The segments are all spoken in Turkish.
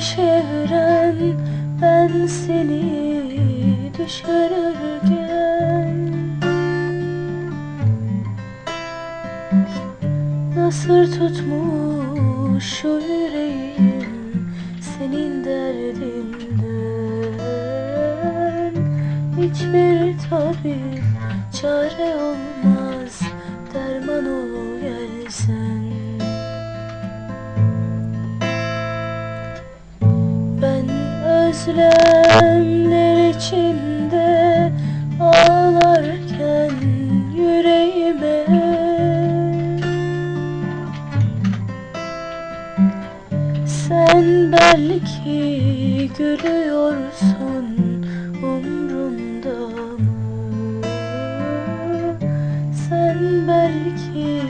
şehren ben seni düşürürken. Nasır tutmuş şu yüreğim senin derdinden Hiçbir tabip çare olmaz özlemler içinde ağlarken yüreğime Sen belki gülüyorsun umrumda mı? Sen belki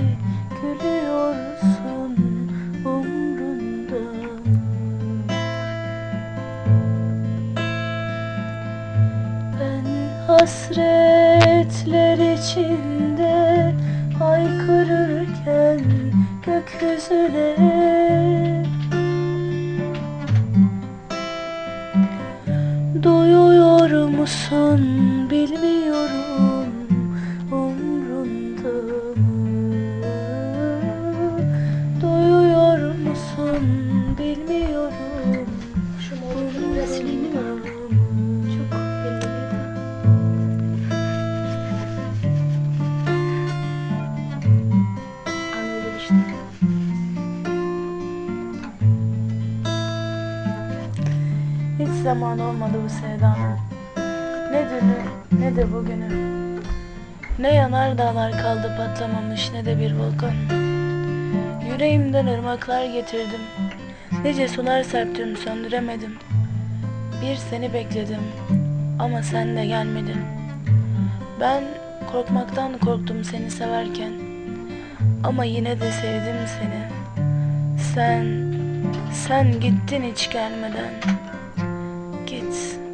hasretler içinde haykırırken gökyüzüne. Duyuyor musun bilmiyorum Hiç zaman olmadı bu sevdanın. Ne dünü ne de bugünü. Ne yanar dağlar kaldı patlamamış ne de bir volkan. Yüreğimden ırmaklar getirdim. Nice sular serptim söndüremedim. Bir seni bekledim ama sen de gelmedin. Ben korkmaktan korktum seni severken. Ama yine de sevdim seni. Sen, sen gittin hiç gelmeden kids.